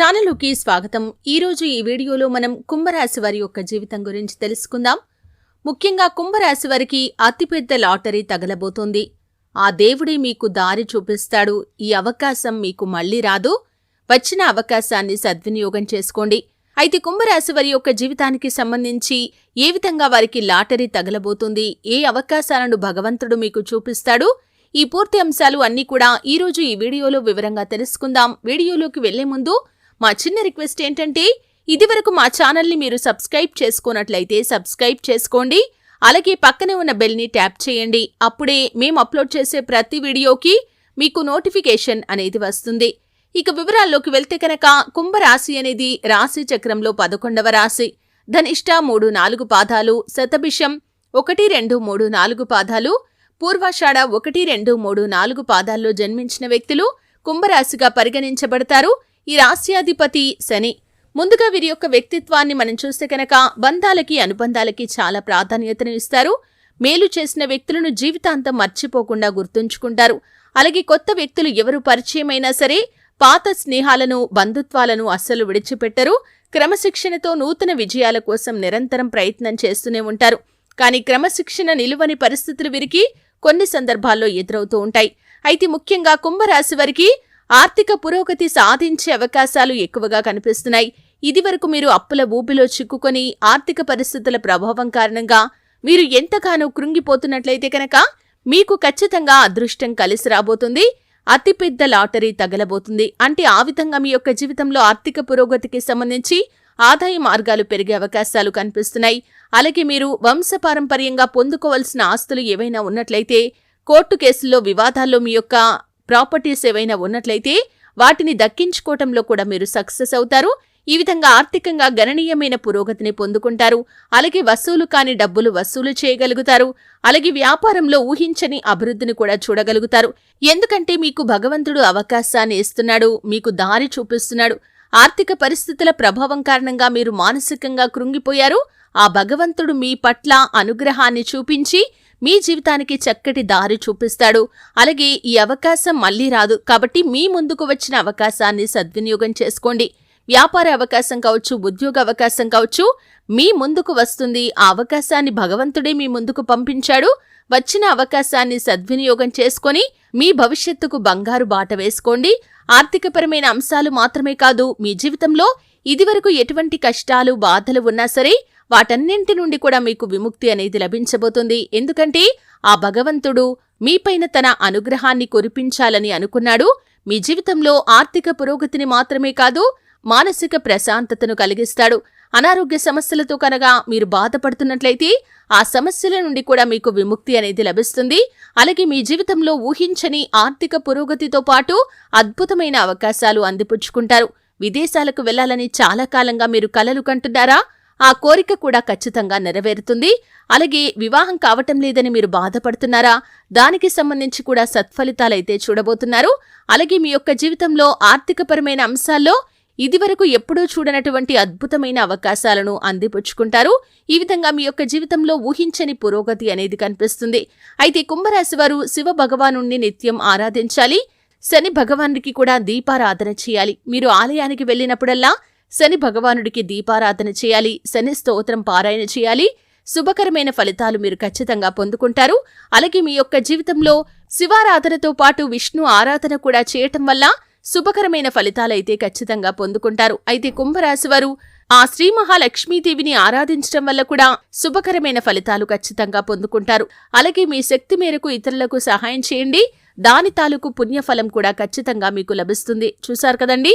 ఛానలుకి స్వాగతం. ఈరోజు ఈ వీడియోలో మనం కుంభరాశి వారి యొక్క జీవితం గురించి తెలుసుకుందాం. ముఖ్యంగా కుంభరాశి వారికి అతిపెద్ద లాటరీ తగలబోతోంది. ఆ దేవుడే మీకు దారి చూపిస్తాడు. ఈ అవకాశం మీకు మళ్ళీ రాదు. వచ్చిన అవకాశాన్ని సద్వినియోగం చేసుకోండి. అయితే కుంభరాశి వారి యొక్క జీవితానికి సంబంధించి ఏ విధంగా వారికి లాటరీ తగలబోతుంది? ఏ అవకాశాలను భగవంతుడు మీకు చూపిస్తాడు? ఈ పూర్తి అంశాలు అన్నీ కూడా ఈరోజు ఈ వీడియోలో వివరంగా తెలుసుకుందాం. వీడియోలోకి వెళ్ళే ముందు మా చిన్న రిక్వెస్ట్ ఏంటంటే ఇదివరకు మా ఛానల్ని మీరు సబ్స్క్రైబ్ చేసుకున్నట్లయితే సబ్స్క్రైబ్ చేసుకోండి. అలాగే పక్కనే ఉన్న బెల్ని ట్యాప్ చేయండి. అప్పుడే మేము అప్లోడ్ చేసే ప్రతి వీడియోకి మీకు నోటిఫికేషన్ అనేది వస్తుంది. ఇక వివరాల్లోకి వెళ్తే కనుక కుంభరాశి అనేది రాశి చక్రంలో పదకొండవ రాశి. ధనిష్ట మూడు నాలుగు పాదాలు శతభిషం ఒకటి రెండు మూడు నాలుగు పాదాలు పూర్వాషాఢ ఒకటి రెండు మూడు నాలుగు పాదాల్లో జన్మించిన వ్యక్తులు కుంభరాశిగా పరిగణించబడతారు. ఈ రాస్యాధిపతి శని. ముందుగా వీరి యొక్క వ్యక్తిత్వాన్ని మనం చూస్తే కనుక బంధాలకి అనుబంధాలకి చాలా ప్రాధాన్యతను ఇస్తారు. మేలు చేసిన వ్యక్తులను జీవితాంతం మర్చిపోకుండా గుర్తుంచుకుంటారు. అలాగే కొత్త వ్యక్తులు ఎవరు పరిచయమైనా సరే పాత స్నేహాలను బంధుత్వాలను అస్సలు విడిచిపెట్టరు. క్రమశిక్షణతో నూతన విజయాల కోసం నిరంతరం ప్రయత్నం చేస్తూనే ఉంటారు. కానీ క్రమశిక్షణ నిలువని పరిస్థితులు వీరికి కొన్ని సందర్భాల్లో ఎదురవుతూ ఉంటాయి. అయితే ముఖ్యంగా కుంభరాశి వారికి ఆర్థిక పురోగతి సాధించే అవకాశాలు ఎక్కువగా కనిపిస్తున్నాయి. ఇదివరకు మీరు అప్పుల ఊపిలో చిక్కుకొని ఆర్థిక పరిస్థితుల ప్రభావం కారణంగా మీరు ఎంతగానో కృంగిపోతున్నట్లయితే కనుక మీకు ఖచ్చితంగా అదృష్టం కలిసి రాబోతుంది. అతిపెద్ద లాటరీ తగలబోతుంది. అంటే ఆ విధంగా మీ యొక్క జీవితంలో ఆర్థిక పురోగతికి సంబంధించి ఆదాయ మార్గాలు పెరిగే అవకాశాలు కనిపిస్తున్నాయి. అలాగే మీరు వంశపారంపర్యంగా పొందుకోవాల్సిన ఆస్తులు ఏవైనా ఉన్నట్లయితే కోర్టు కేసుల్లో వివాదాల్లో మీ యొక్క ప్రాపర్టీస్ ఏవైనా ఉన్నట్లయితే వాటిని దక్కించుకోవటంలో కూడా మీరు సక్సెస్ అవుతారు. ఈ విధంగా ఆర్థికంగా గణనీయమైన పురోగతిని పొందుకుంటారు. అలాగే వసూలు కాని డబ్బులు వసూలు చేయగలుగుతారు. అలాగే వ్యాపారంలో ఊహించని అభివృద్ధిని కూడా చూడగలుగుతారు. ఎందుకంటే మీకు భగవంతుడు అవకాశాన్ని ఇస్తున్నాడు మీకు దారి చూపిస్తున్నాడు. ఆర్థిక పరిస్థితుల ప్రభావం కారణంగా మీరు మానసికంగా కృంగిపోయారు. ఆ భగవంతుడు మీ పట్ల అనుగ్రహాన్ని చూపించి మీ జీవితానికి చక్కటి దారి చూపిస్తాడు. అలాగే ఈ అవకాశం మళ్ళీ రాదు. కాబట్టి మీ ముందుకు వచ్చిన అవకాశాన్ని సద్వినియోగం చేసుకోండి. వ్యాపార అవకాశం కావచ్చు ఉద్యోగ అవకాశం కావచ్చు మీ ముందుకు వస్తుంది. ఆ అవకాశాన్ని భగవంతుడే మీ ముందుకు పంపించాడు. వచ్చిన అవకాశాన్ని సద్వినియోగం చేసుకొని మీ భవిష్యత్తుకు బంగారు బాట వేసుకోండి. ఆర్థికపరమైన అంశాలు మాత్రమే కాదు మీ జీవితంలో ఇదివరకు ఎటువంటి కష్టాలు బాధలు ఉన్నా సరే వాటన్నింటి నుండి కూడా మీకు విముక్తి అనేది లభించబోతుంది. ఎందుకంటే ఆ భగవంతుడు మీపైన తన అనుగ్రహాన్ని కురిపించాలని అనుకున్నాడు. మీ జీవితంలో ఆర్థిక పురోగతిని మాత్రమే కాదు మానసిక ప్రశాంతతను కలిగిస్తాడు. అనారోగ్య సమస్యలతో కనగా మీరు బాధపడుతున్నట్లయితే ఆ సమస్యల నుండి కూడా మీకు విముక్తి అనేది లభిస్తుంది. అలాగే మీ జీవితంలో ఊహించని ఆర్థిక పురోగతితో పాటు అద్భుతమైన అవకాశాలు అందిపుచ్చుకుంటారు. విదేశాలకు వెళ్ళాలని చాలా కాలంగా మీరు కలలు కంటున్నారా? ఆ కోరిక కూడా ఖచ్చితంగా నెరవేరుతుంది. అలాగే వివాహం కావటం లేదని మీరు బాధపడుతున్నారా? దానికి సంబంధించి కూడా సత్ఫలితాలైతే చూడబోతున్నారు. అలాగే మీ యొక్క జీవితంలో ఆర్థికపరమైన అంశాల్లో ఇదివరకు ఎప్పుడూ చూడనటువంటి అద్భుతమైన అవకాశాలను అందిపుచ్చుకుంటారు. ఈ విధంగా మీ యొక్క జీవితంలో ఊహించని పురోగతి అనేది కనిపిస్తుంది. అయితే కుంభరాశి వారు శివ భగవాను నిత్యం ఆరాధించాలి. శని భగవానుడికి కూడా దీపారాధన చేయాలి. మీరు ఆలయానికి వెళ్ళినప్పుడల్లా శని భగవానుడికి దీపారాధన చేయాలి శని స్తోత్రం పారాయణ చేయాలి. శుభకరమైన ఫలితాలు మీరు ఖచ్చితంగా పొందుకుంటారు. అలాగే మీ యొక్క జీవితంలో శివారాధనతో పాటు విష్ణు ఆరాధన కూడా చేయటం వల్ల శుభకరమైన ఫలితాలైతే ఖచ్చితంగా పొందుకుంటారు. అయితే కుంభరాశి వారు ఆ శ్రీ మహాలక్ష్మీదేవిని ఆరాధించడం వల్ల కూడా శుభకరమైన ఫలితాలు ఖచ్చితంగా పొందుకుంటారు. అలాగే మీ శక్తి మేరకు ఇతరులకు సహాయం చేయండి. దాని తాలూకు పుణ్యఫలం కూడా ఖచ్చితంగా మీకు లభిస్తుంది. చూశారు కదండీ?